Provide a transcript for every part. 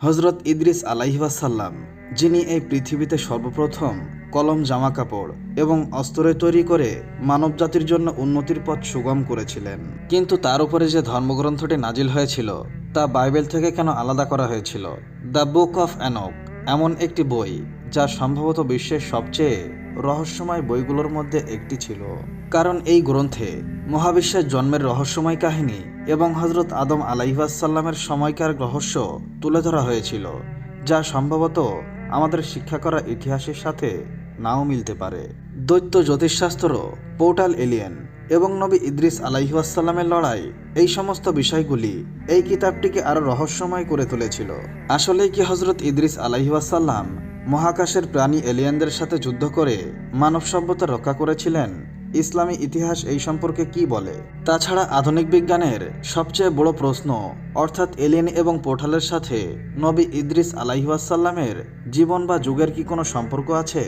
হজরত ইদ্রিস আলাইহাসাল্লাম যিনি এই পৃথিবীতে সর্বপ্রথম কলম জামা কাপড় এবং অস্ত্রে তৈরি করে মানবজাতির জন্য উন্নতির পথ সুগম করেছিলেন। কিন্তু তার উপরে যে ধর্মগ্রন্থটি নাজিল হয়েছিল, তা বাইবেল থেকে কেন আলাদা করা হয়েছিল? দ্য বুক অফ অ্যানক এমন একটি বই। যা সম্ভবত বিশ্বের সবচেয়ে রহস্যময় বইগুলোর মধ্যে একটি ছিল। কারণ এই গ্রন্থে মহাবিশ্বের জন্মের রহস্যময় কাহিনী এবং হজরত আদম আলাইহাসাল্লামের সময়কার রহস্য তুলে ধরা হয়েছিল, যা সম্ভবত আমাদের শিক্ষা করা ইতিহাসের সাথে নাও মিলতে পারে। দৈত্য জ্যোতিষশাস্ত্র, পোর্টাল এলিয়েন এবং নবী ইদ্রিস আলাইহাসাল্লামের লড়াই, এই সমস্ত বিষয়গুলি এই কিতাবটিকে আরও রহস্যময় করে তুলেছিল। আসলেই কি হজরত ইদ্রিস আলাইহাসাল্লাম মহাকাশের প্রাণী এলিয়েনদের সাথে যুদ্ধ করে মানব সভ্যতা রক্ষা করেছিলেন। ইসলামী ইতিহাস এই সম্পর্কে কি বলে? তাছাড়া আধুনিক বিজ্ঞানের সবচেয়ে বড় প্রশ্ন, অর্থাৎ এলিয়েন এবং পোর্টালের সাথে নবী ইদ্রিস আলাইহাসাল্লামের জীবন বা যুগের কি কোনো সম্পর্ক আছে?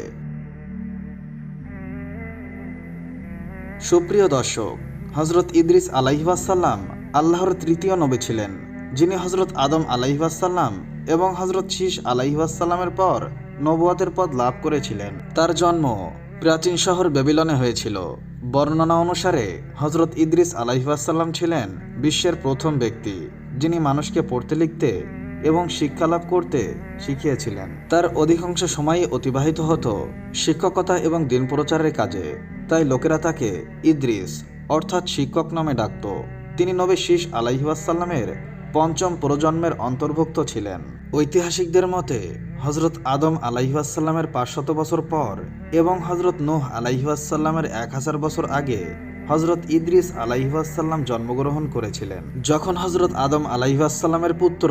সুপ্রিয় দর্শক হজরত ইদ্রিস আলাইহাসাল্লাম আল্লাহর তৃতীয় নবী ছিলেন, যিনি হজরত আদম আলাইহাসাল্লাম এবং হজরত শীষ আলাইহাসাল্লামের পর নবুয়াতের পদ লাভ করেছিলেন। তার জন্ম প্রাচীন শহর বেবিলনে হয়েছিল। বর্ণনা অনুসারে হজরত ইদ্রিস আলাইহাসাল্লাম ছিলেন বিশ্বের প্রথম ব্যক্তি, যিনি মানুষকে পড়তে লিখতে এবং শিক্ষালাভ করতে শিখিয়েছিলেন। তার অধিকাংশ সময়ই অতিবাহিত হতো শিক্ষকতা এবং দিন প্রচারের কাজে। তাই লোকেরা তাকে ইদ্রিস, অর্থাৎ শিক্ষক নামে ডাকত। তিনি নবী শীষ আলাইহাসাল্লামের পঞ্চম প্রজন্মের অন্তর্ভুক্ত ছিলেন। ঐতিহাসিকদের মতে হজরত আদম আলাইহাসাল্লামের পাঁচশত বছর পর এবং হজরত নোহ আলাইহাসাল্লামের এক হাজার বছর আগে হজরত ইদ্রিস আলাইহাসাল্লাম জন্মগ্রহণ করেছিলেন। যখন হজরত আদম আলাইহাসাল্লামের পুত্র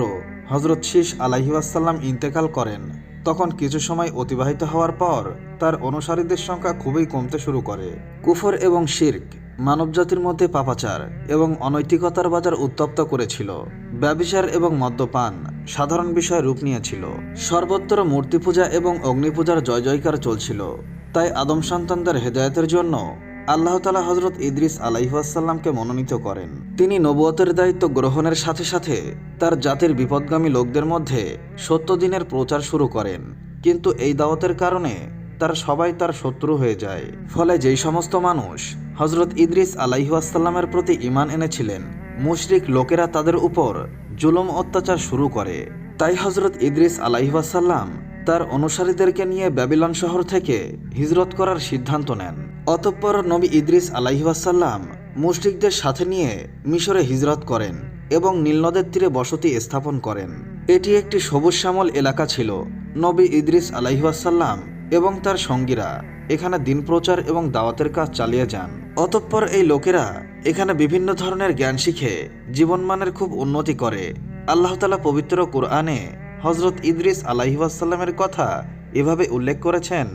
হজরত শীষ আলাইহাসাল্লাম ইন্তেকাল করেন, তখন কিছু সময় অতিবাহিত হওয়ার পর তার অনুসারীদের সংখ্যা খুবই কমতে শুরু করে। কুফর এবং শির্ক মানবজাতির মধ্যে পাপাচার এবং অনৈতিকতার বাজার উত্তপ্ত করেছিল। ব্যবিচার এবং মদ্যপান সাধারণ বিষয় রূপ নিয়েছিল। সর্বত্র মূর্তি পূজা এবং অগ্নিপূজার জয় জয়কার চলছিল। তাই আদম সন্তানদের হেদায়তের জন্য আল্লাহ তালা হজরত ইদ্রিস আলাইহাসাল্লামকে মনোনীত করেন। তিনি নবুয়তের দায়িত্ব গ্রহণের সাথে সাথে তার জাতির বিপদগামী লোকদের মধ্যে সত্য দিনের প্রচার শুরু করেন। কিন্তু এই দাওয়াতের কারণে তার সবাই তার শত্রু হয়ে যায়। ফলে যেই সমস্ত মানুষ হজরত ইদ্রিস আলাইহাসাল্লামের প্রতি ইমান এনেছিলেন, মুশরিক লোকেরা তাদের উপর জুলুম অত্যাচার শুরু করে। তাই হজরত ইদ্রিস আলাইহাসাল্লাম তার অনুসারীদেরকে নিয়ে ব্যাবিলন শহর থেকে হিজরত করার সিদ্ধান্ত নেন। অতঃপর নবী ইদ্রিস আলাইহাসাল্লাম মুশরিকদের সাথে নিয়ে মিশরে হিজরত করেন এবং নীলনদের তীরে বসতি স্থাপন করেন। এটি একটি সবুজ শ্যামল এলাকা ছিল। নবী ইদ্রিস আলাইহাসাল্লাম এবং তার সঙ্গীরা এখানে দিন প্রচার এবং দাওয়াতের কাজ চালিয়ে যান। অতঃপর এই লোকেরা এখানে বিভিন্ন ধরনের জ্ঞান শিখে জীবনমানের খুব উন্নতি করে। আল্লাহ তালা পবিত্র কোরআনে হজরত ইদ্রিস আলাইহাসাল্লামের কথা এভাবে উল্লেখ করেছেন,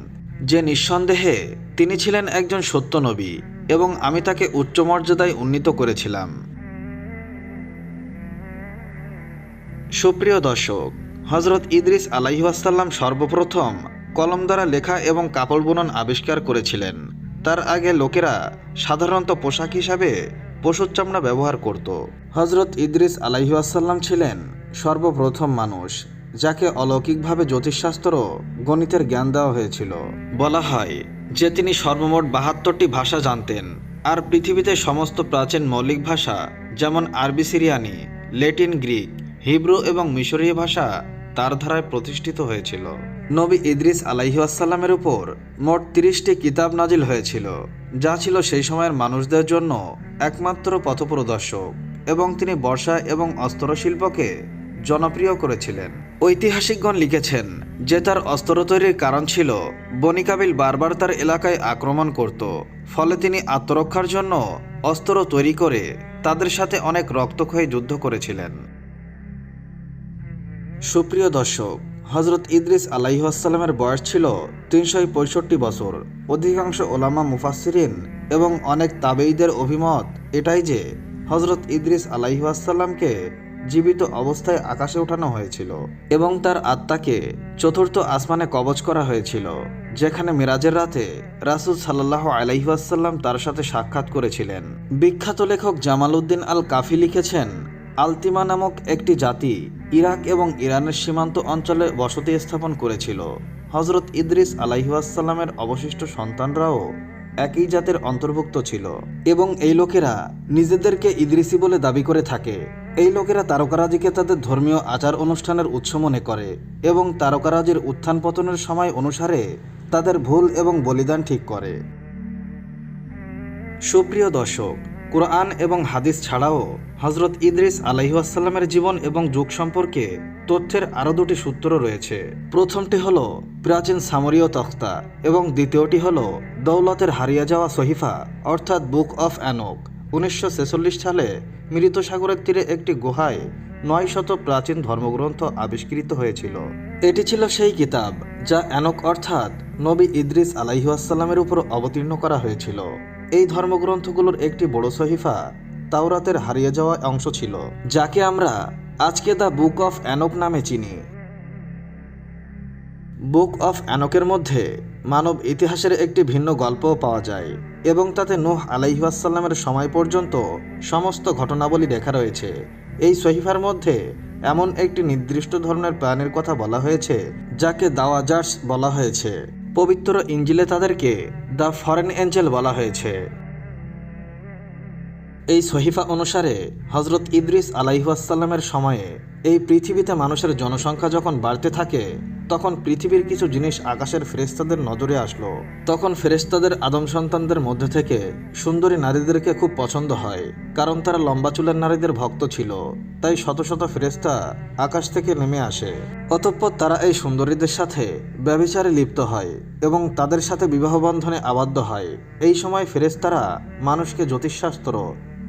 যে নিঃসন্দেহে তিনি ছিলেন একজন সত্য নবী এবং আমি তাকে উচ্চ মর্যাদায় উন্নীত করেছিলাম। সুপ্রিয় দর্শক হজরত ইদ্রিস আলাইহাসাল্লাম সর্বপ্রথম কলম দ্বারা লেখা এবং কাপড় বুনন আবিষ্কার করেছিলেন। তার আগে লোকেরা সাধারণত পোশাক হিসাবে পশুর চামড়া ব্যবহার করত। হজরত ইদ্রিস আলাইহাসাল্লাম ছিলেন সর্বপ্রথম মানুষ, যাকে অলৌকিকভাবে জ্যোতিষশাস্ত্র গণিতের জ্ঞান দেওয়া হয়েছিল। বলা হয় যে তিনি সর্বমোট বাহাত্তরটি ভাষা জানতেন, আর পৃথিবীতে সমস্ত প্রাচীন মৌলিক ভাষা যেমন আরবি, সিরিয়ানি লেটিন গ্রিক, হিব্রু এবং মিশরীয় ভাষা তার ধারায় প্রতিষ্ঠিত হয়েছিল। নবী ইদ্রিস আলাইহাসাল্লামের উপর মোট তিরিশটি কিতাব নাজিল হয়েছিল, যা ছিল সেই সময়ের মানুষদের জন্য একমাত্র পথপ্রদর্শক এবং তিনি বর্ষা এবং অস্ত্রশিল্পকে জনপ্রিয় করেছিলেন। ঐতিহাসিকগণ লিখেছেন যে তার অস্ত্র তৈরির কারণ ছিল বনিকাবিল বারবার তার এলাকায় আক্রমণ করত, ফলে তিনি আত্মরক্ষার জন্য অস্ত্র তৈরি করে তাদের সাথে অনেক রক্তক্ষয়ী যুদ্ধ করেছিলেন। সুপ্রিয় দর্শক হজরত ইদ্রিস আলাইহাসাল্লামের বয়স ছিল তিনশো পঁয়ষট্টি বছর। অধিকাংশ ওলামা মুফাসিরিন এবং অনেক তাবেইদের অভিমত এটাই যে হজরত ইদ্রিস আলাইহাসাল্লামকে জীবিত অবস্থায় আকাশে ওঠানো হয়েছিল এবং তার আত্মাকে চতুর্থ আসমানে কবচ করা হয়েছিল, যেখানে মিরাজের রাতে রাসুল সাল্লাহ আলাইহাসাল্লাম তার সাথে সাক্ষাৎ করেছিলেন। বিখ্যাত লেখক জামাল উদ্দিন আল কাফি লিখেছেন, আলতিমা নামক একটি জাতি ইরাক এবং ইরানের সীমান্ত অঞ্চলে বসতি স্থাপন করেছিল। হজরত ইদ্রিস আলাইহাসাল্লামের অবশিষ্ট সন্তানরাও একই জাতের অন্তর্ভুক্ত ছিল এবং এই লোকেরা নিজেদেরকে ইদ্রিসি বলে দাবি করে থাকে। এই লোকেরা তারকারাজিকে তাদের ধর্মীয় আচার অনুষ্ঠানের উৎস মনে করে এবং তারকারাজির উত্থান পতনের সময় অনুসারে তাদের ভুল এবং বলিদান ঠিক করে। সুপ্রিয় দর্শক কোরআন এবং হাদিস ছাড়াও হজরত ইদ্রিস আলাইহাসাল্লামের জীবন এবং যুগ সম্পর্কে তথ্যের আরও দুটি সূত্র রয়েছে। প্রথমটি হল প্রাচীন সামরীয় তখ্তা এবং দ্বিতীয়টি হল দৌলতের হারিয়ে যাওয়া সহিফা, অর্থাৎ বুক অফ অ্যানোক। উনিশশো সালে মৃত সাগরের তীরে একটি গুহায় নয় শত প্রাচীন ধর্মগ্রন্থ আবিষ্কৃত হয়েছিল। এটি ছিল সেই কিতাব যা অ্যানক অর্থাৎ নবী ইদ্রিস আলাইহাসাল্লামের উপর অবতীর্ণ করা হয়েছিল। এই ধর্মগ্রন্থগুলোর একটি বড় সহিফা তাওরাতের হারিয়ে যাওয়া অংশ ছিল, যাকে আমরা আজকে দ্য বুক অফ অ্যানক নামে চিনি। বুক অফ অ্যানকের মধ্যে মানব ইতিহাসের একটি ভিন্ন গল্পও পাওয়া যায় এবং তাতে নূহ আলাইহাসাল্লামের সময় পর্যন্ত সমস্ত ঘটনাবলী লেখা রয়েছে। এই সহিফার মধ্যে এমন একটি নির্দিষ্ট ধরনের প্রাণীর কথা বলা হয়েছে, যাকে দাওয়াজার্স বলা হয়েছে। পবিত্র ইঞ্জিলে তাদেরকে দ্য ফরেন এঞ্জেল বলা হয়েছে। এই সহিফা অনুসারে হজরত ইদ্রিস আলাইহাসাল্লামের সময়ে এই পৃথিবীতে মানুষের জনসংখ্যা যখন বাড়তে থাকে তখন পৃথিবীর কিছু জিনিস আকাশের ফেরেস্তাদের নজরে আসলো। তখন ফেরেস্তাদের আদম সন্তানদের মধ্যে থেকে সুন্দরী নারীদেরকে খুব পছন্দ হয়, কারণ তারা লম্বা চুলের নারীদের ভক্ত ছিল। তাই শত শত ফেরেস্তা আকাশ থেকে নেমে আসে। অতঃপর তারা এই সুন্দরীদের সাথে ব্যভিচারে লিপ্ত হয় এবং তাদের সাথে বিবাহ বন্ধনে আবদ্ধ হয়। এই সময় ফেরেস্তারা মানুষকে জ্যোতিষশাস্ত্র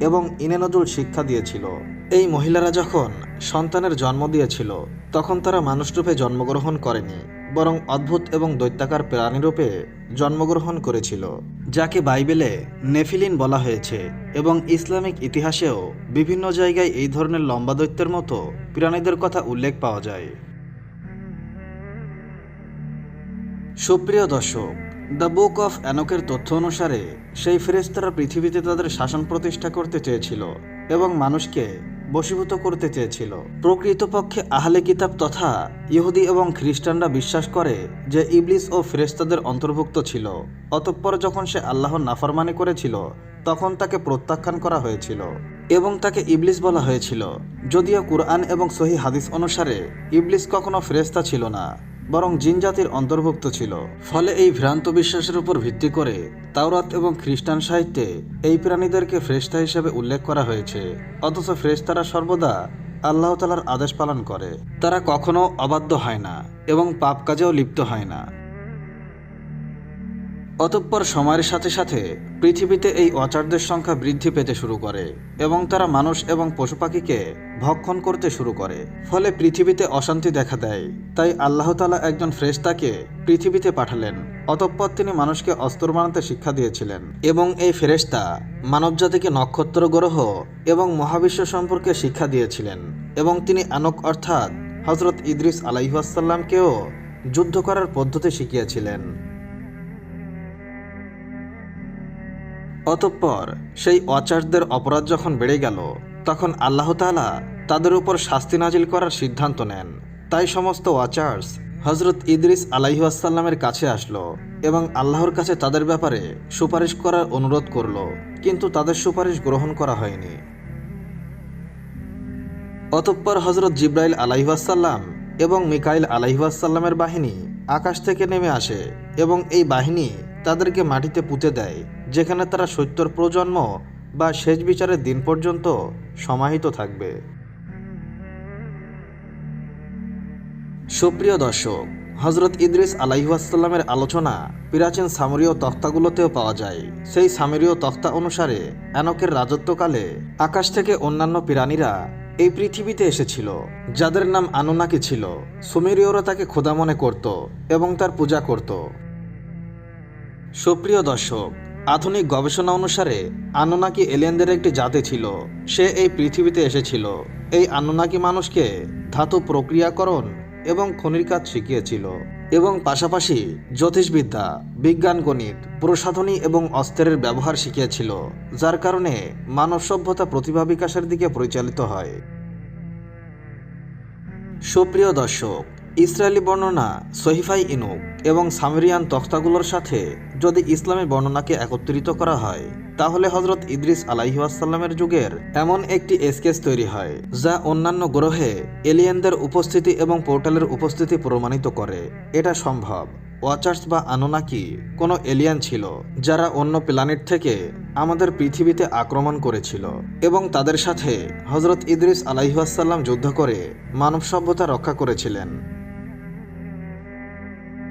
এবং ইনেনজুল শিক্ষা দিয়েছিল। এই মহিলারা যখন সন্তানের জন্ম দিয়েছিল, তখন তারা মানুষরূপে জন্মগ্রহণ করেনি, বরং অদ্ভুত এবং দৈত্যাকার প্রাণীরূপে জন্মগ্রহণ করেছিল, যাকে বাইবেলে নেফিলিন বলা হয়েছে এবং ইসলামিক ইতিহাসেও বিভিন্ন জায়গায় এই ধরনের লম্বা দৈত্যের মতো প্রাণীদের কথা উল্লেখ পাওয়া যায়। সুপ্রিয় দর্শক দ্য বুক অফ অ্যানোকের তথ্য অনুসারে, সেই ফেরেস্তারা পৃথিবীতে তাদের শাসন প্রতিষ্ঠা করতে চেয়েছিল এবং মানুষকে বশীভূত করতে চেয়েছিল। প্রকৃতপক্ষে আহলে কিতাব তথা ইহুদি এবং খ্রিস্টানরা বিশ্বাস করে যে ইবলিস ও ফেরেস্তাদের অন্তর্ভুক্ত ছিল। অতঃপর যখন সে আল্লাহর নাফরমানি করেছিল, তখন তাকে প্রত্যাখ্যান করা হয়েছিল এবং তাকে ইবলিস বলা হয়েছিল। যদিও কুরআন এবং সহি হাদিস অনুসারে, ইবলিস কখনো ফেরেস্তা ছিল না। বরং জিন জাতির অন্তর্ভুক্ত ছিল। ফলে এই ভ্রান্ত বিশ্বাসের উপর ভিত্তি করে তাওরাত এবং খ্রিস্টান সাহিত্যে এই প্রাণীদেরকে ফ্রেস্তা হিসেবে উল্লেখ করা হয়েছে। অথচ ফ্রেস্তারা সর্বদা আল্লাহতালার আদেশ পালন করে। তারা কখনো অবাধ্য হয় না এবং পাপ কাজেও লিপ্ত হয় না। অতঃপর সময়ের সাথে সাথে পৃথিবীতে এই অচারদের সংখ্যা বৃদ্ধি পেতে শুরু করে এবং তারা মানুষ এবং পশু পাখিকে ভক্ষণ করতে শুরু করে। ফলে পৃথিবীতে অশান্তি দেখা দেয়। তাই আল্লাহ তালা একজন ফ্রেস্তাকে পৃথিবীতে পাঠালেন। অতঃপর তিনি মানুষকে অস্ত্র বানাতে শিক্ষা দিয়েছিলেন এবং এই ফেরেস্তা মানবজাতিকে নক্ষত্র গ্রহ এবং মহাবিশ্ব সম্পর্কে শিক্ষা দিয়েছিলেন এবং তিনি আনক অর্থাৎ হজরত ইদ্রিস আলাইহাসাল্লামকেও যুদ্ধ করার পদ্ধতি শিখিয়েছিলেন। অতঃপর সেই অচার্যদের অপরাধ যখন বেড়ে গেল, তখন আল্লাহ তাআলা তাদের উপর শাস্তি নাজিল করার সিদ্ধান্ত নেন। তাই সমস্ত ওয়াচার্স হজরত ইদ্রিস আলাইহাসাল্লামের কাছে আসলো এবং আল্লাহর কাছে তাদের ব্যাপারে সুপারিশ করার অনুরোধ করল, কিন্তু তাদের সুপারিশ গ্রহণ করা হয়নি। অতঃপর হজরত জিব্রাইল আলাইহাসাল্লাম এবং মিকাইল আলাইহাসাল্লামের বাহিনী আকাশ থেকে নেমে আসে এবং এই বাহিনী তাদেরকে মাটিতে পুঁতে দেয়। যেখানে তারা সত্তর প্রজন্ম বা শেষ বিচারের দিন পর্যন্ত সমাহিত থাকবে। সুপ্রিয় দর্শক হজরত ইদ্রিস আলাইহাসাল্লামের আলোচনা প্রাচীন সামরীয় তক্তাগুলোতেও পাওয়া যায়। সেই সামরীয় তক্তা অনুসারে অ্যানকের রাজত্বকালে আকাশ থেকে অন্যান্য প্রাণীরা এই পৃথিবীতে এসেছিল, যাদের নাম আনুনাকি ছিল। সুমেরীয়রা তাকে খোদা মনে করত এবং তার পূজা করত। সুপ্রিয় দর্শক আধুনিক গবেষণা অনুসারে, আনুনাকি এলিয়েনদের একটি জাতি ছিল। সে এই পৃথিবীতে এসেছিল। এই আনুনাকি মানুষকে ধাতু প্রক্রিয়াকরণ এবং খনির কাজ শিখিয়েছিল এবং পাশাপাশি জ্যোতিষবিদ্যা, বিজ্ঞান, গণিত, প্রসাধনী এবং অস্ত্রের ব্যবহার শিখিয়েছিল, যার কারণে মানব সভ্যতা প্রতিভা বিকাশের দিকে পরিচালিত হয়। সুপ্রিয় দর্শক ইসরায়েলি বর্ণনা সহিফাই ইনুক এবং সামেরিয়ান তখতাগুলোর সাথে যদি ইসলামী বর্ণনাকে একত্রিত করা হয়, তাহলে হজরত ইদ্রিস আলাইহাসাল্লামের যুগের এমন একটি এসকেস তৈরি হয়, যা অন্যান্য গ্রহে এলিয়েনদের উপস্থিতি এবং পোর্টালের উপস্থিতি প্রমাণিত করে। এটা সম্ভব। ওয়াচার্স বা আনোনাকি কোনো এলিয়ান ছিল, যারা অন্য প্ল্যানেট থেকে আমাদের পৃথিবীতে আক্রমণ করেছিল এবং তাদের সাথে হজরত ইদ্রিস আলাইহাসাল্লাম যুদ্ধ করে মানব সভ্যতা রক্ষা করেছিলেন।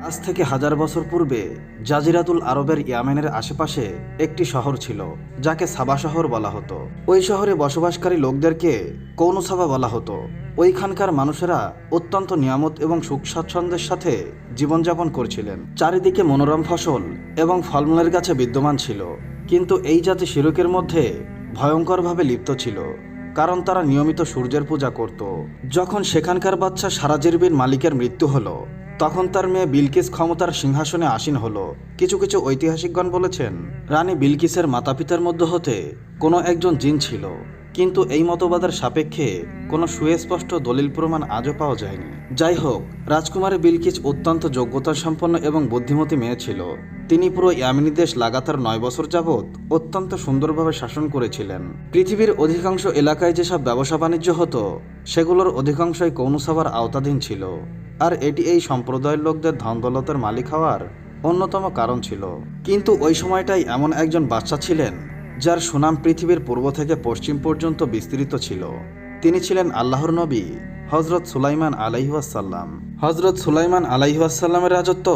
আজ থেকে হাজার বছর পূর্বে জাজিরাতুল আরবের ইয়ামেনের আশেপাশে একটি শহর ছিল, যাকে সাবা শহর বলা হতো। ওই শহরে বসবাসকারী লোকদেরকে কৌনসাবা বলা হতো। ওইখানকার মানুষেরা অত্যন্ত নিয়ামত এবং সুখ স্বাচ্ছন্দ্যের সাথে জীবনযাপন করছিলেন। চারিদিকে মনোরম ফসল এবং ফলমূলের গাছে বিদ্যমান ছিল। কিন্তু এই জাতি শিরকের মধ্যে ভয়ঙ্করভাবে লিপ্ত ছিল, কারণ তারা নিয়মিত সূর্যের পূজা করত। যখন সেখানকার বাচ্চা সারাজিরবিন মালিকের মৃত্যু হলো তখন তার মেয়ে বিলকিস ক্ষমতার সিংহাসনে আসীন হলো। কিছু কিছু ঐতিহাসিকগণ বলেছেন, রানী বিলকিসের মাতাপিতার মধ্যে হতে কোনো একজন জিন ছিল। কিন্তু এই মতবাদের সাপেক্ষে কোনো সুস্পষ্ট দলিল প্রমাণ আজও পাওয়া যায়নি। যাই হোক, রাজকুমারী বিলকিস অত্যন্ত যোগ্যতা সম্পন্ন এবং বুদ্ধিমতী মেয়ে ছিল। তিনি পুরো ইয়ামিনী দেশ লাগাতার নয় বছর যাবৎ অত্যন্ত সুন্দরভাবে শাসন করেছিলেন। পৃথিবীর অধিকাংশ এলাকায় যেসব ব্যবসা বাণিজ্য হতো, সেগুলোর অধিকাংশই কৌনসভার আওতাধীন ছিল। আর এটি এই সম্প্রদায়ের লোকদের ধন দৌলতের মালিক হওয়ার অন্যতম কারণ ছিল। কিন্তু ওই সময়টাই এমন একজন বাচ্চা ছিলেন, যার সুনাম পৃথিবীর পূর্ব থেকে পশ্চিম পর্যন্ত বিস্তৃত ছিল। তিনি ছিলেন আল্লাহর নবী। হজরত সুলাইমান আলাইহাসাল্লাম হজরত সুলাইমান আলাইহাসাল্লামের রাজত্ব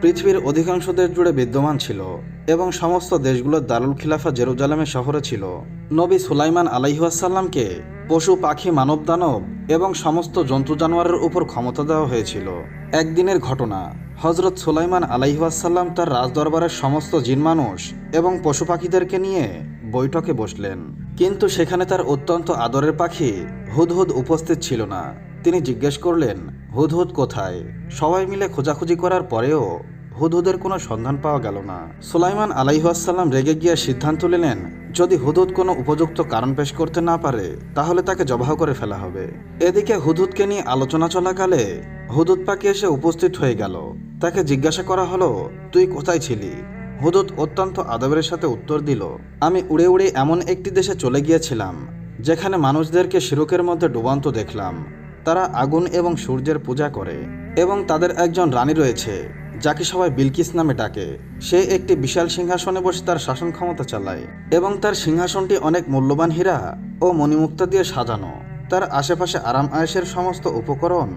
পৃথিবীর অধিকাংশ দেশ জুড়ে বিদ্যমান ছিল এবং সমস্ত দেশগুলোর দারুল খিলাফা জেরুজালেমের শহরে ছিল। নবী সুলাইমান আলাইহাসাল্লামকে পশু, পাখি মানব দানব এবং সমস্ত জন্তু জানোয়ারের উপর ক্ষমতা দেওয়া হয়েছিল। একদিনের ঘটনা হজরত সুলাইমান আলাইহাসাল্লাম তার রাজদরবারের সমস্ত জিন মানুষ এবং পশু পাখিদেরকে নিয়ে বৈঠকে বসলেন। কিন্তু সেখানে তার অত্যন্ত আদরের পাখি হুদহুদ উপস্থিত ছিল না। তিনি জিজ্ঞেস করলেন, হুদহুদ কোথায়? সবাই মিলে খোঁজাখুঁজি করার পরেও হুদহুদের কোনো সন্ধান পাওয়া গেল না। সুলাইমান আলাইহাসাল্লাম রেগে গিয়ে সিদ্ধান্ত নিলেন, যদি হুদুদ কোনো উপযুক্ত কারণ পেশ করতে না পারে, তাহলে তাকে জবাহ করে ফেলা হবে। এদিকে হুদুদকে নিয়ে আলোচনা চলাকালে হুদুদ পাখি এসে উপস্থিত হয়ে গেল। তাকে জিজ্ঞাসা করা হলো, তুই কোথায় ছিলি? হুদুদ অত্যন্ত আদবের সাথে উত্তর দিল, আমি উড়ে উড়ে এমন একটি দেশে চলে গিয়েছিলাম, যেখানে মানুষদেরকে শিরকের মধ্যে ডুবান্ত দেখলাম। তারা আগুন এবং সূর্যের পূজা করে এবং তাদের একজন রানী রয়েছে, যাকে সবাই বিলকিস নামে ডাকে। সে একটি বিশাল সিংহাসনে বসে তার শাসন ক্ষমতা চালায় এবং তার সিংহাসনটি অনেক মূল্যবান হীরা ও মণিমুক্তা দিয়ে সাজানো। তার আশেপাশে আরাম আয়েসের সমস্ত উপকরণ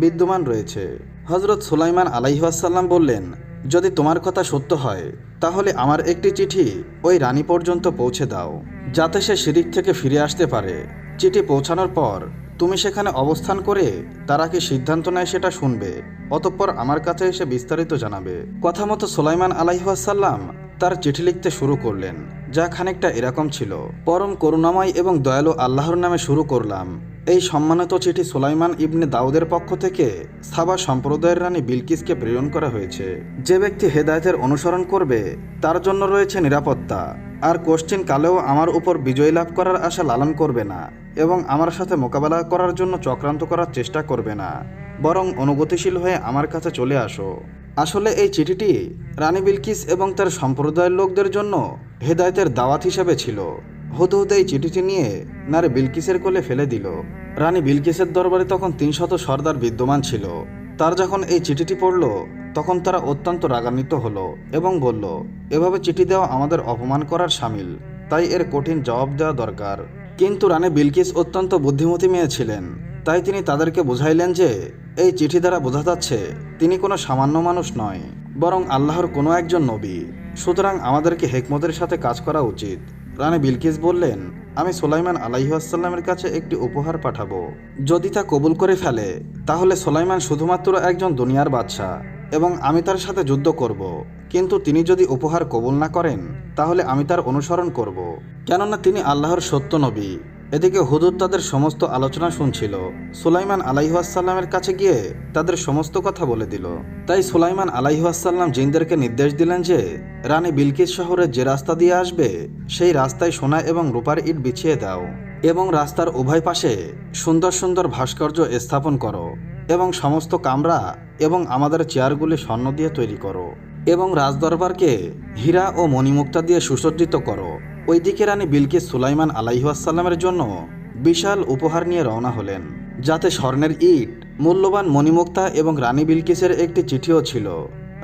বিদ্যমান রয়েছে। হজরত সুলাইমান আলাইহাসাল্লাম বললেন যদি তোমার কথা সত্য হয়, তাহলে আমার একটি চিঠি ওই রানী পর্যন্ত পৌঁছে দাও, যাতে সে শিরিক থেকে ফিরে আসতে পারে। চিঠি পৌঁছানোর পর তুমি সেখানে অবস্থান করে তারা কি সিদ্ধান্ত নেয় সেটা শুনবে, অতঃপর আমার কাছে এসে বিস্তারিত জানাবে। কথা মতো সোলাইমান আলাইহাসাল্লাম তার চিঠি লিখতে শুরু করলেন। যা খানিকটা এরকম ছিল। পরম করুণাময় এবং দয়ালু আল্লাহর নামে শুরু করলাম। এই সম্মানিত চিঠি সোলাইমান ইবনে দাউদের পক্ষ থেকে সাবা সম্প্রদায়ের রানী বিলকিসকে প্রেরণ করা হয়েছে। যে ব্যক্তি হেদায়তের অনুসরণ করবে, তার জন্য রয়েছে নিরাপত্তা। আর কোশ্চিন কালেও আমার উপর বিজয় লাভ করার আশা লালন করবে না এবং আমার সাথে মোকাবেলা করার জন্য চক্রান্ত করার চেষ্টা করবে না। বরং অনুগতিশীল হয়ে আমার কাছে চলে আসো। আসলে এই চিঠিটি রানী বিলকিস এবং তার সম্প্রদায়ের লোকদের জন্য হেদায়তের দাওয়াত হিসেবে ছিল। হুদহুদ এই চিঠিটি নিয়ে নারে বিলকিসের কোলে ফেলে দিল। রানী বিলকিসের দরবারে তখন তিনশত সর্দার বিদ্যমান ছিল। তার যখন এই চিঠিটি পড়ল, তখন তারা অত্যন্ত রাগান্বিত হলো এবং বলল, এভাবে চিঠি দেওয়া আমাদের অপমান করার সামিল। তাই এর কঠিন জবাব দেওয়া দরকার। কিন্তু রানী বিলকিস অত্যন্ত বুদ্ধিমতী মেয়ে ছিলেন। তাই তিনি তাদেরকে বুঝাইলেন যে, এই চিঠি দ্বারা বোঝা যাচ্ছে তিনি কোনো সামান্য মানুষ নয়, বরং আল্লাহর কোনো একজন নবী। সুতরাং আমাদেরকে হেকমতের সাথে কাজ করা উচিত। রানী বিলকিস বললেন, আমি সোলাইমান আলাইহাসাল্লামের কাছে একটি উপহার পাঠাবো। যদি তা কবুল করে ফেলে, তাহলে সোলাইমান শুধুমাত্র একজন দুনিয়ার বাদশা এবং আমি তার সাথে যুদ্ধ করব। কিন্তু তিনি যদি উপহার কবুল না করেন, তাহলে আমি তার অনুসরণ করব। কেননা তিনি আল্লাহর সত্য নবী। এদিকে হুদুদ তাদের সমস্ত আলোচনা শুনছিল। সুলাইমান আলাইহাসাল্লামের কাছে গিয়ে তাদের সমস্ত কথা বলে দিল। তাই সুলাইমান আলাইহাসাল্লাম জিনদেরকে নির্দেশ দিলেন যে, রানী বিলকিস শহরে যে রাস্তা দিয়ে আসবে, সেই রাস্তায় সোনা এবং রূপার ইট বিছিয়ে দাও এবং রাস্তার উভয় পাশে সুন্দর সুন্দর ভাস্কর্য স্থাপন করো এবং সমস্ত কামরা এবং আমাদের চেয়ারগুলি স্বর্ণ দিয়ে তৈরি করো এবং রাজদরবারকে হীরা ও মণিমুক্তা দিয়ে সুসজ্জিত করো। ওইদিকে রানী বিলকিস সুলাইমান আলাইহাসাল্লামের জন্য বিশাল উপহার নিয়ে রওনা হলেন, যাতে স্বর্ণের ইট, মূল্যবান মণিমুক্তা এবং রানী বিলকিসের একটি চিঠিও ছিল।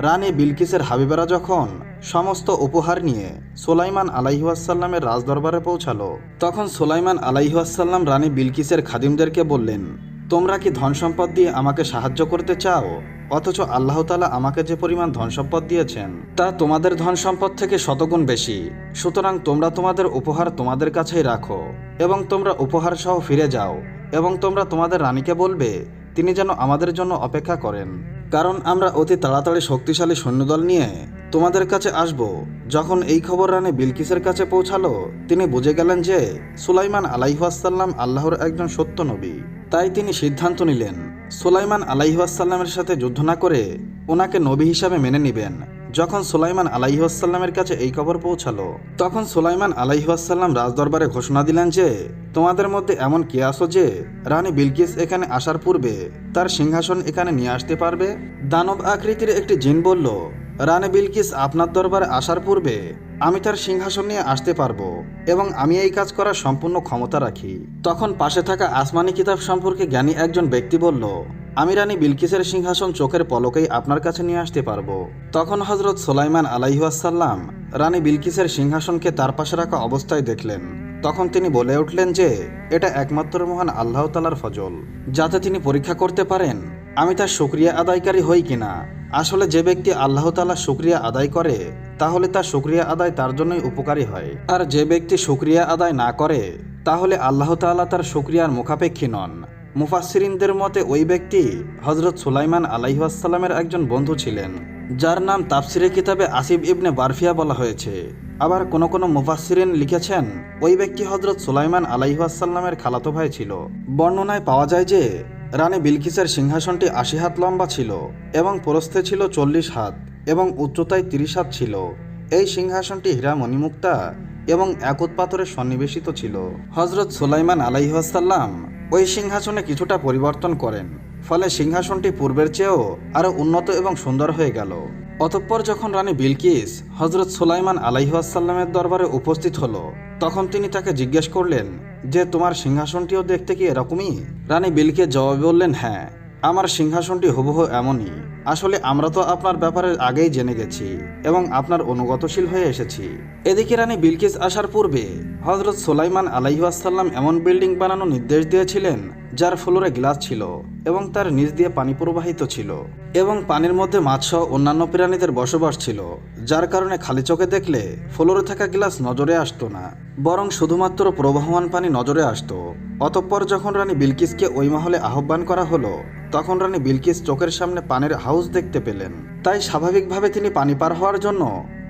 রানী বিলকিসের হাবিবেরা যখন সমস্ত উপহার নিয়ে সোলাইমান আলাইহাসাল্লামের রাজদরবারে পৌঁছালো, তখন সোলাইমান আলাইহাসাল্লাম রানী বিলকিসের খাদিমদেরকে বললেন, তোমরা কি ধন সম্পদ দিয়ে আমাকে সাহায্য করতে চাও? অথচ আল্লাহ তালা আমাকে যে পরিমাণ ধন সম্পদ দিয়েছেন, তা তোমাদের ধন সম্পদ থেকে শতগুণ বেশি। সুতরাং তোমরা তোমাদের উপহার তোমাদের কাছেই রাখো এবং তোমরা উপহার সহ ফিরে যাও এবং তোমরা তোমাদের রানীকে বলবে, তিনি যেন আমাদের জন্য অপেক্ষা করেন। কারণ আমরা অতি তাড়াতাড়ি শক্তিশালী সৈন্যদল নিয়ে তোমাদের কাছে আসব। যখন এই খবর রানী বিলকিসের কাছে পৌঁছালো, তিনি বুঝে গেলেন যে সুলাইমান আলাইহাসাল্লাম আল্লাহর একজন সত্য নবী। তাই তিনি সিদ্ধান্ত নিলেন সুলাইমান আলাইহাসাল্লামের সাথে যুদ্ধ না করে ওনাকে নবী হিসাবে মেনে নেবেন। যখন সুলাইমান আলাইহাসাল্লামের কাছে এই খবর পৌঁছালো, তখন সুলাইমান আলাইহাসাল্লাম রাজদরবারে ঘোষণা দিলেন যে, তোমাদের মধ্যে এমন কে আসো যে, রানী বিলকিস এখানে আসার পূর্বে তার সিংহাসন এখানে নিয়ে আসতে পারবে? দানব আকৃতির একটি জিন বলল, রানী বিলকিস আপনার দরবারে আসার পূর্বে আমি তার সিংহাসন নিয়ে আসতে পারব এবং আমি এই কাজ করার সম্পূর্ণ ক্ষমতা রাখি। তখন পাশে থাকা আসমানি কিতাব সম্পর্কে জ্ঞানী একজন ব্যক্তি বলল, আমি রানী বিলকিসের সিংহাসন চোখের পলকেই আপনার কাছে নিয়ে আসতে পারব। তখন হজরত সোলাইমান আলাইহাসাল্লাম রানী বিলকিসের সিংহাসনকে তার পাশে রাখা অবস্থায় দেখলেন। তখন তিনি বলে উঠলেন যে, এটা একমাত্র মহান আল্লাহ তালার ফজল। যাতে তিনি পরীক্ষা করতে পারেন, আমি তার শুক্রিয়া আদায়কারী হই কিনা। আসলে যে ব্যক্তি আল্লাহ তালা শুক্রিয়া আদায় করে, তাহলে তার শুক্রিয়া আদায় তার জন্যই উপকারী হয়। আর যে ব্যক্তি শুক্রিয়া আদায় না করে, তাহলে আল্লাহ তাআলা তার শুক্রিয়ার মুখাপেক্ষী নন। মুফাসসিরিনদের মতে ওই ব্যক্তি হজরত সুলাইমান আলাইহাসাল্লামের একজন বন্ধু ছিলেন, যার নাম তাফসিরে কিতাবে আসিফ ইবনে বারফিয়া বলা হয়েছে। আবার কোনো কোনো মুফাসসিরিন লিখেছেন, ওই ব্যক্তি হজরত সুলাইমান আলাইহাসাল্লামের খালাতো ভাই ছিল। বর্ণনায় পাওয়া যায় যে রানী বিলকিসের সিংহাসনটি আশি হাত লম্বা ছিল এবং প্রস্থে ছিল চল্লিশ হাত এবং উচ্চতায় তিরিশ হাত ছিল। এই সিংহাসনটি হীরা মণিমুক্তা এবং একত পাথরে সন্নিবেশিত ছিল। হজরত সুলাইমান আলাইহাসাল্লাম ওই সিংহাসনে কিছুটা পরিবর্তন করেন, ফলে সিংহাসনটি পূর্বের চেয়েও আরও উন্নত এবং সুন্দর হয়ে গেল। অতঃপর যখন রানী বিলকিস হজরত সুলাইমান আলাইহাসাল্লামের দরবারে উপস্থিত হল, তখন তিনি তাকে জিজ্ঞেস করলেন যে তোমার সিংহাসনটিও দেখতে কি এরকমই? রানী বিলকে জবাবে বললেন হ্যাঁ আমার সিংহাসনটি হুবহু এমনই। আসলে আমরা তো আপনার ব্যাপারে আগেই জেনে গেছি এবং আপনার অনুগতশীল হয়ে এসেছি। এদিকে রানী বিলকিস আসার পূর্বে হজরত সোলাইমান আলাইহাসাল্লাম এমন বিল্ডিং বানানোর নির্দেশ দিয়েছিলেন যার ফ্লোরে গ্লাস ছিল এবং তার নিচ দিয়ে পানি প্রবাহিত ছিল এবং পানির মধ্যে মাছসহ অন্যান্য প্রাণীদের বসবাস ছিল, যার কারণে খালি চোখে দেখলে ফ্লোরে থাকা গ্লাস নজরে আসতো না, বরং শুধুমাত্র প্রবাহমান পানি নজরে আসতো। অতঃপর যখন রানী বিলকিসকে ওই মহলে আহ্বান করা হলো, তখন রানী বিলকিস চোখের সামনে পানির হাউস দেখতে পেলেন। তাই স্বাভাবিকভাবে তিনি পানি পার হওয়ার জন্য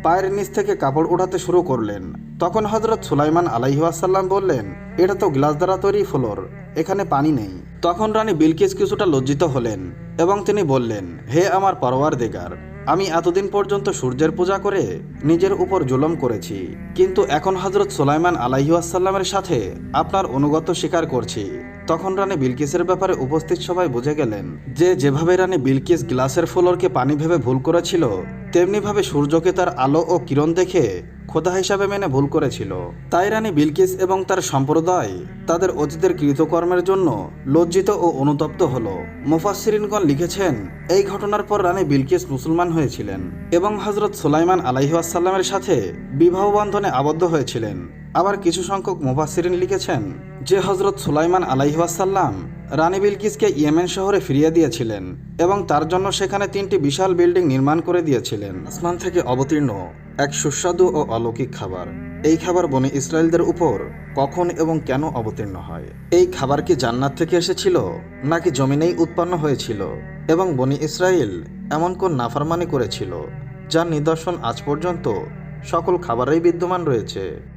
পায়ের নিচ থেকে কাপড় উঠাতে শুরু করলেন। তখন হজরত সুলাইমান আলাইহাসাল্লাম বললেন, এটা তো গ্লাস দ্বারা তৈরি ফ্লোর। এখানে পানি নেই। তখন রানী বিলকিস কিছুটা লজ্জিত হলেন এবং তিনি বললেন, হে আমার পরওয়ার দেগার আমি এতদিন পর্যন্ত সূর্যের পূজা করে নিজের উপর জুলম করেছি, কিন্তু এখন হজরত সুলাইমান আলাইহাসাল্লামের সাথে আপনার অনুগত স্বীকার করছি। তখন রানী বিলকিসের ব্যাপারে উপস্থিত সবাই বুঝে গেলেন যে যেভাবে রানী বিলকিস গ্লাসের ফ্লোরকে পানি ভেবে ভুল করেছিল, তেমনিভাবে সূর্যকে তার আলো ও কিরণ দেখে খোদা হিসাবে মেনে ভুল করেছিল। তাই রানী বিলকিস এবং তার সম্প্রদায় তাদের অতীতের কৃতকর্মের জন্য লজ্জিত ও অনুতপ্ত হল। মুফাসসিরিনগণ লিখেছেন, এই ঘটনার পর রানী বিলকিস মুসলমান হয়েছিলেন এবং হজরত সুলাইমান আলাইহাসাল্লামের সাথে বিবাহ বন্ধনে আবদ্ধ হয়েছিলেন। আবার কিছু সংখ্যক মুফাসসিরিন লিখেছেন যে হজরত সুলাইমান আলাইহাসাল্লাম রানী বিলকিসকে ইয়েমেন শহরে ফিরিয়ে দিয়েছিলেন এবং তার জন্য সেখানে তিনটি বিশাল বিল্ডিং নির্মাণ করে দিয়েছিলেন। আসমান থেকে অবতীর্ণ এক সুস্বাদু ও অলৌকিক খাবার। এই খাবার বনে ইসরায়েলদের উপর কখন এবং কেন অবতীর্ণ হয়? এই খাবার কি জান্নাত থেকে এসেছিল, নাকি জমিনেই উৎপন্ন হয়েছিল? এবং বনি ইসরায়েল এমন কোন নাফারমানি করেছিল, যার নিদর্শন আজ পর্যন্ত সকল খাবারেই বিদ্যমান রয়েছে?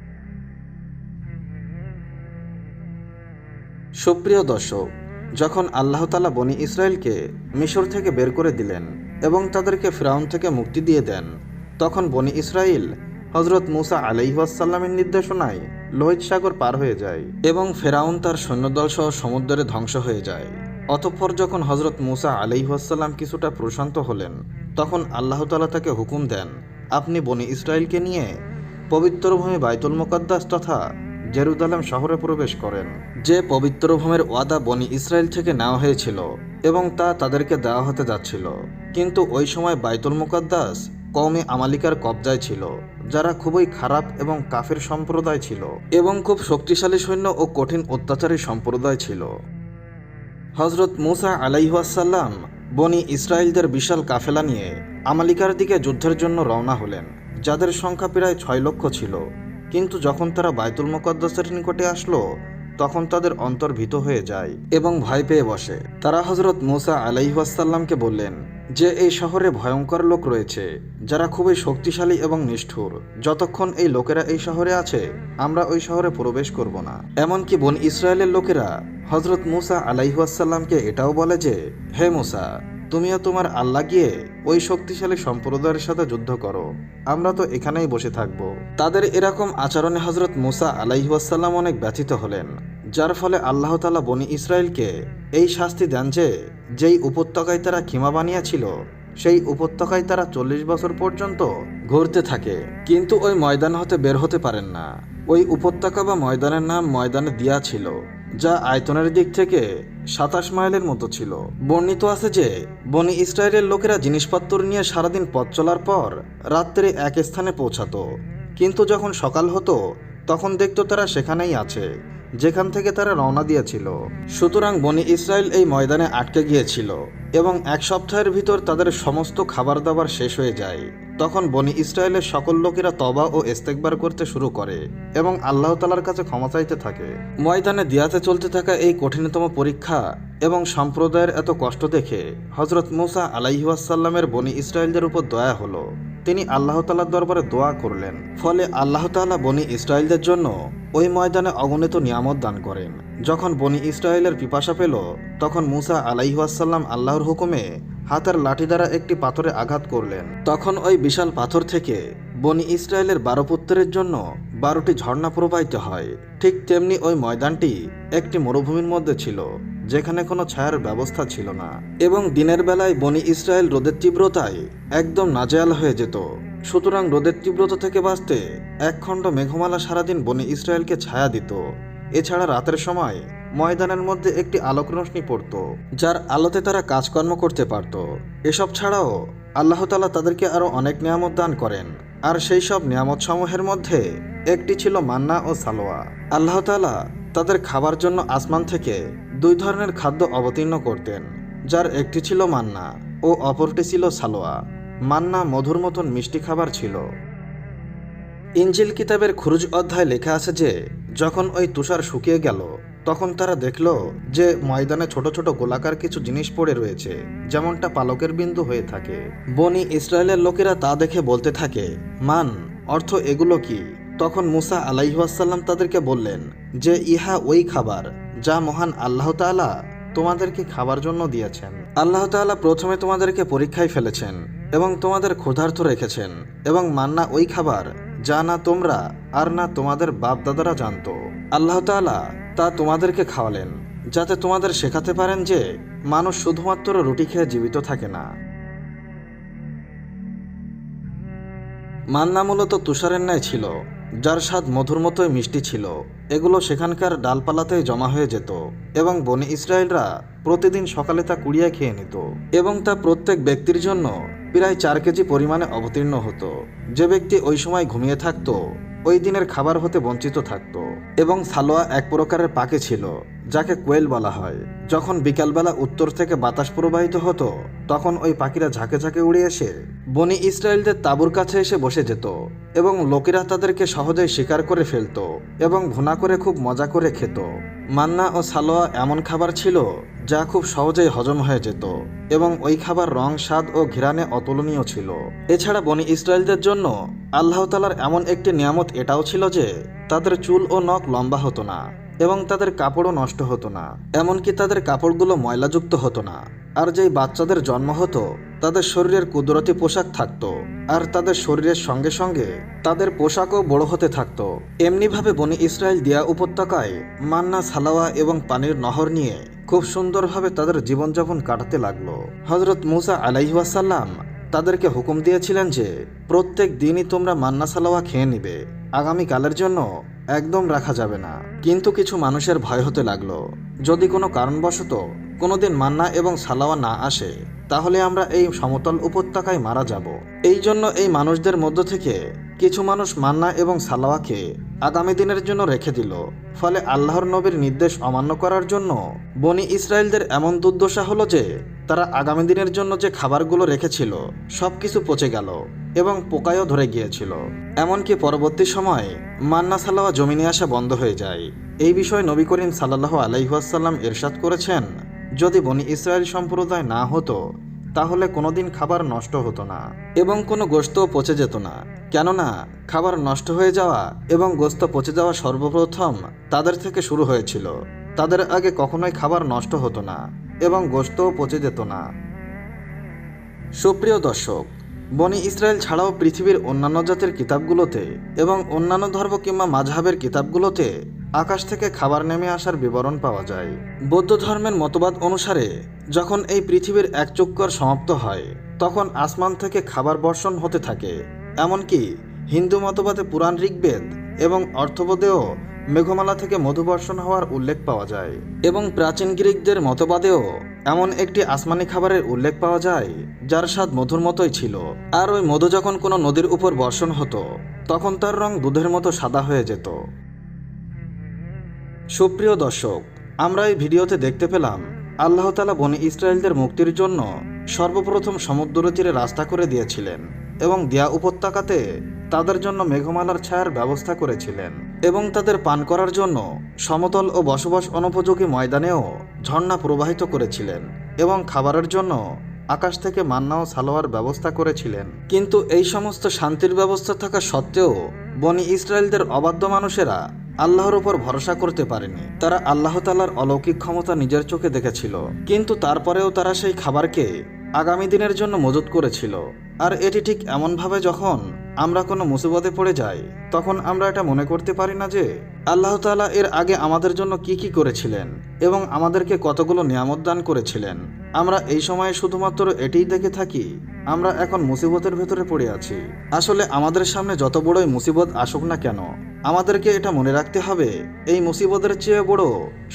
সুপ্রিয় দর্শক, যখন আল্লাহ তালা বনি ইসরায়েলকে মিশর থেকে বের করে দিলেন এবং তাদেরকে ফ্রাউন থেকে মুক্তি দিয়ে দেন, তখন বনি ইসরায়েল হজরত মুসা আলাইহাসাল্লামের নির্দেশনায় লোহিত সাগর পার হয়ে যায় এবং ফেরাউন তার সৈন্যদল সহ সমুদ্রে ধ্বংস হয়ে যায়। অতঃপর যখন হজরত মুসা আলাইহাসাল্লাম কিছুটা প্রশান্ত হলেন, তখন আল্লাহ তালা তাকে হুকুম দেন, আপনি বনি ইসরায়েলকে নিয়ে পবিত্র ভূমি বাইতুল মোকাদ্দাস তথা জেরুজালেম শহরে প্রবেশ করেন, যে পবিত্র ভূমির ওয়াদা বনি ইসরায়েল থেকে নেওয়া হয়েছিল এবং তা তাদেরকে দেওয়া হতে যাচ্ছিল। কিন্তু ওই সময় বাইতুল মুকাদ্দাস কওমে আমালিকার কবজায় ছিল, যারা খুবই খারাপ এবং কাফের সম্প্রদায় ছিল এবং খুব শক্তিশালী সৈন্য ও কঠিন অত্যাচারী সম্প্রদায় ছিল। হজরত মুসা আলাইহাসাল্লাম বনি ইসরায়েলদের বিশাল কাফেলা নিয়ে আমালিকার দিকে যুদ্ধের জন্য রওনা হলেন, যাদের সংখ্যা প্রায় ছয় লক্ষ ছিল। কিন্তু যখন তারা বাইতুল মোকদ্দাসের নিকটে আসলো, তখন তাদের অন্তর ভীত হয়ে যায় এবং ভয় পেয়ে বসে। তারা হজরত মুসা আলাইহাসাল্লামকে বললেন, যে এই শহরে ভয়ঙ্কর লোক রয়েছে, যারা খুবই শক্তিশালী এবং নিষ্ঠুর, যতক্ষণ এই লোকেরা এই শহরে আছে, আমরা ওই শহরে প্রবেশ করব না। এমনকি বন ইসরায়েলের লোকেরা হজরত মুসা আলাইহাসাল্লামকে এটাও বলে যে, হে মুসা তুমিও তোমার আল্লাহ গিয়ে ওই শক্তিশালী সম্প্রদায়ের সাথে যুদ্ধ করো। আমরা তো এখানেই বসে থাকব। তাদের এরকম আচরণে হজরত মুসা আলাইহাসাল্লাম অনেক ব্যথিত হলেন, যার ফলে আল্লাহ তালা বনি ইসরায়েলকে এই শাস্তি দেন যে, যেই উপত্যকায় তারা খিমা বানিয়েছিল, সেই উপত্যকায় তারা চল্লিশ বছর পর্যন্ত ঘুরতে থাকে। কিন্তু ওই ময়দান হতে বের হতে পারেন না। ওই উপত্যকা বা ময়দানের নাম ময়দানে দিয়া ছিল। যা আয়তনের দিক থেকে সাতাশ মাইলের মতো ছিল। বর্ণিত আছে যে, বনি ইসরায়েলের লোকেরা জিনিসপত্র নিয়ে সারাদিন পথ চলার পর রাত্রে এক স্থানে পৌঁছাতো। কিন্তু যখন সকাল হতো, তখন দেখতো তারা সেখানেই আছে, যেখান থেকে তারা রওনা দিয়েছিল। সুতরাং বনি ইসরায়েল এই ময়দানে আটকে গিয়েছিল এবং এক সপ্তাহের ভিতর তাদের সমস্ত খাবার দাবার শেষ হয়ে যায়। তখন বনি ইসরায়েলের সকল লোকেরা তবা ও ইস্তেকবার করতে শুরু করে এবং আল্লাহ তালার কাছে ক্ষমা চাইতে থাকে। ময়দানে দিয়াতে চলতে থাকা এই কঠিনতম পরীক্ষা এবং সম্প্রদায়ের এত কষ্ট দেখে হজরত মুসা আলাইহাসাল্লামের বনি ইসরায়েলদের উপর দয়া হলো। তিনি আল্লাহ তালার দরবারে দোয়া করলেন। ফলে আল্লাহ তালা বনি ইসরায়েলদের জন্য ওই ময়দানে অগণিত নিয়ামত দান করেন। যখন বনি ইসরায়েলের পিপাসা পেল, তখন মুসা আলাইহাসাল্লাম আল্লাহর হুকুমে হাতের লাঠি দ্বারা একটি পাথরে আঘাত করলেন। তখন ওই বিশাল পাথর থেকে বনি ইসরায়েলের বারো পুত্রের জন্য বারোটি ঝর্ণা প্রবাহিত হয়। ঠিক তেমনি ওই ময়দানটি একটি মরুভূমির মধ্যে ছিল, যেখানে কোনো ছায়ার ব্যবস্থা ছিল না। এবং দিনের বেলায় বনি ইসরায়েল রোদের তীব্রতায় একদম নাজেয়াল হয়ে যেত। সুতরাং রোদের তীব্রতা থেকে বাঁচতে একখণ্ড মেঘমালা সারাদিন বনি ইসরায়েলকে ছায়া দিত। এছাড়া রাতের সময় ময়দানের মধ্যে একটি আলোক রশ্মি পড়ত, যার আলোতে তারা কাজকর্ম করতে পারত। এসব ছাড়াও আল্লাহ তালা তাদেরকে আরও অনেক নিয়ামত দান করেন, আর সেই সব নিয়ামত সমূহের মধ্যে একটি ছিল মান্না ও সালোয়া। আল্লাহ তালা তাদের খাবার জন্য আসমান থেকে দুই ধরনের খাদ্য অবতীর্ণ করতেন, যার একটি ছিল মান্না ও অপরটি ছিল সালোয়া। মান্না মধুর মতন মিষ্টি খাবার ছিল। ইঞ্জিল কিতাবের খুরুজ অধ্যায় লেখা আছে যে, যখন ওই তুষার শুকিয়ে গেল তখন তারা দেখল যে ময়দানে ছোট ছোট গোলাকার কিছু জিনিস পড়ে রয়েছে, যেমনটা পালকের বিন্দু হয়ে থাকে। বনি ইসরায়েলের লোকেরা তা দেখে বলতে থাকে, মান, অর্থ এগুলো কি? তখন মুসা আলাইহাসাল্লাম তাদেরকে বললেন, যে ইহা ওই খাবার, যা মহান আল্লাহ তাআলা তোমাদেরকে খাবার জন্য দিয়েছেন। আল্লাহ তাআলা প্রথমে তোমাদেরকে পরীক্ষায় ফেলেছেন এবং তোমাদের ক্ষুধার্ত রেখেছেন এবং মান্না ওই খাবার, যা না তোমরা আর না তোমাদের বাপ দাদারা জানতো। আল্লাহ তাআলা তা তোমাদেরকে খাওয়ালেন, যাতে তোমাদের শেখাতে পারেন যে মানুষ শুধুমাত্র রুটি খেয়ে জীবিত থাকে না। মান্না মূলত তুষারের ন্যায় ছিল, যার স্বাদ মধুর মতোই মিষ্টি ছিল। এগুলো সেখানকার ডালপালাতেই জমা হয়ে যেত এবং বনে ইসরায়েলরা প্রতিদিন সকালে তা কুড়িয়ে খেয়ে নিত এবং তা প্রত্যেক ব্যক্তির জন্য প্রায় চার কেজি পরিমাণে অবতীর্ণ হতো। যে ব্যক্তি ওই সময় ঘুমিয়ে থাকতো ওই দিনের খাবার হতে বঞ্চিত থাকত এবং সালোয়া এক প্রকারের পাকে ছিল। যাকে কোয়েল বলা হয়। যখন বিকালবেলা উত্তর থেকে বাতাস প্রবাহিত হতো, তখন ওই পাখিরা ঝাঁকে ঝাঁকে উড়ে এসে বনি ইসরায়েলদের তাঁবুর কাছে এসে বসে যেত এবং লোকেরা তাদেরকে সহজেই শিকার করে ফেলত এবং ভুনা করে খুব মজা করে খেত। মান্না ও সালোয়া এমন খাবার ছিল যা খুব সহজেই হজম হয়ে যেত এবং ওই খাবার রং, স্বাদ ও ঘিরানে অতুলনীয় ছিল। এছাড়া বনি ইসরায়েলদের জন্য আল্লাহ তালার এমন একটি নিয়ামত এটাও ছিল যে, তাদের চুল ও নখ লম্বা হতো না। এবং তাদের কাপড়ও নষ্ট হতো না, এমনকি তাদের কাপড়গুলো ময়লাযুক্ত হতো না। আর যেই বাচ্চাদের জন্ম হতো, তাদের শরীরের কুদরতি পোশাক থাকত, আর তাদের শরীরের সঙ্গে সঙ্গে তাদের পোশাকও বড় হতে থাকতো। এমনিভাবে বনি ইসরায়েল দিয়া উপত্যকায় মান্না, সালাওয়া এবং পানির নহর নিয়ে খুব সুন্দরভাবে তাদের জীবনযাপন কাটাতে লাগল। হজরত মুসা আলাইহাসাল্লাম তাদেরকে হুকুম দিয়েছিলেন যে, প্রত্যেক দিনই তোমরা মান্না, সালাওয়া খেয়ে নিবে। আগামীকালের জন্য একদম রাখা যাবে না। কিন্তু কিছু মানুষের ভয় হতে লাগল। যদি কোনো কারণবশত কোনোদিন মান্না এবং সালাওয়া না আসে, তাহলে আমরা এই সমতল উপত্যকায় মারা যাব। এই জন্য এই মানুষদের মধ্য থেকে কিছু মানুষ মান্না এবং সালাওয়াকে আগামী দিনের জন্য রেখে দিল, ফলে আল্লাহর নবীর নির্দেশ অমান্য করার জন্য বনি ইসরায়েলদের এমন দুর্দশা হলো যে, তারা আগামী দিনের জন্য যে খাবারগুলো রেখেছিল সব কিছু পচে গেল এবং পোকায়ও ধরে গিয়েছিল। এমনকি পরবর্তী সময় মান্না সালাওয়া জমিনে আসা বন্ধ হয়ে যায়। এই বিষয়ে নবী করিম সাল্লাহ আলাইহাসাল্লাম এরশাদ করেছেন, যদি বনি ইসরায়েল সম্প্রদায় না হতো তাহলে কোনোদিন খাবার নষ্ট হতো না এবং কোনো গোস্তও পচে যেত না। কেননা, খাবার নষ্ট হয়ে যাওয়া এবং গোস্ত পচে যাওয়া সর্বপ্রথম তাদের থেকে শুরু হয়েছিল। তাদের আগে কখনোই খাবার নষ্ট হতো না এবং গোস্তও পচে যেত না। সুপ্রিয় দর্শক, বনি ইসরায়েল ছাড়াও পৃথিবীর অন্যান্য জাতের কিতাবগুলোতে এবং অন্যান্য ধর্ম কিংবা মাঝহাবের কিতাবগুলোতে আকাশ থেকে খাবার নেমে আসার বিবরণ পাওয়া যায়। বৌদ্ধ ধর্মের মতবাদ অনুসারে, যখন এই পৃথিবীর এক চক্কর সমাপ্ত হয়, তখন আসমান থেকে খাবার বর্ষণ হতে থাকে। এমনকি হিন্দু মতবাদে পুরাণ ঋগ্বেদ এবং অর্থবোধেও মেঘমালা থেকে মধুবর্ষণ হওয়ার উল্লেখ পাওয়া যায়। এবং প্রাচীন গ্রিকদের মতবাদেও এমন একটি আসমানি খাবারের উল্লেখ পাওয়া যায়, যার স্বাদ মধুর মতোই ছিল। আর ওই মধু যখন কোনো নদীর উপর বর্ষণ হতো, তখন তার রং দুধের মতো সাদা হয়ে যেত। সুপ্রিয় দর্শক, আমরা এই ভিডিওতে দেখতে পেলাম আল্লাহ তালা বনি ইসরায়েলদের মুক্তির জন্য সর্বপ্রথম সমুদ্র তীরে রাস্তা করে দিয়েছিলেন এবং দিয়া উপত্যকাতে তাদের জন্য মেঘমালার ছায়ার ব্যবস্থা করেছিলেন এবং তাদের পান করার জন্য সমতল ও বসবাস অনুপযোগী ময়দানেও ঝর্ণা প্রবাহিত করেছিলেন এবং খাবারের জন্য আকাশ থেকে মান্না ও সালোয়ার ব্যবস্থা করেছিলেন। কিন্তু এই সমস্ত শান্তির ব্যবস্থা থাকা সত্ত্বেও বনি ইসরায়েলদের অবাধ্য মানুষেরা আল্লাহর উপর ভরসা করতে পারেনি। তারা আল্লাহ তালার অলৌকিক ক্ষমতা নিজের চোখে দেখেছিল, কিন্তু তারপরেও তারা সেই খাবারকে আগামী দিনের জন্য মজুত করেছিল। আর এটি ঠিক এমনভাবে যখন আমরা কোনো মুসিবতে পড়ে যাই, তখন আমরা এটা মনে করতে পারি না যে আল্লাহ তাআলা এর আগে আমাদের জন্য কি কি করেছিলেন এবং আমাদেরকে কতগুলো নিয়ামত দান করেছিলেন। আমরা এই সময়ে শুধুমাত্র এটিই দেখে থাকি, আমরা এখন মুসিবতের ভেতরে পড়ে আছি। আসলে আমাদের সামনে যত বড়ই মুসিবত আসুক না কেন, আমাদেরকে এটা মনে রাখতে হবে, এই মুসিবতের চেয়ে বড়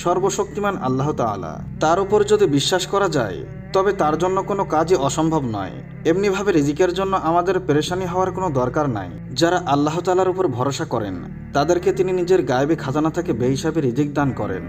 সর্বশক্তিমান আল্লাহ তাআলা। তার উপর যদি বিশ্বাস করা যায় তবে তার জন্য কোনো কাজই অসম্ভব নয়। এমনিভাবে রিজিকের জন্য আমাদের পেরেশানি হওয়ার কোনো দরকার নাই। যারা আল্লাহ তালার উপর ভরসা করেন, তাদেরকে তিনি নিজের গায়েবী খাজানা থেকে বেহিসাবে রিজিক দান করেন।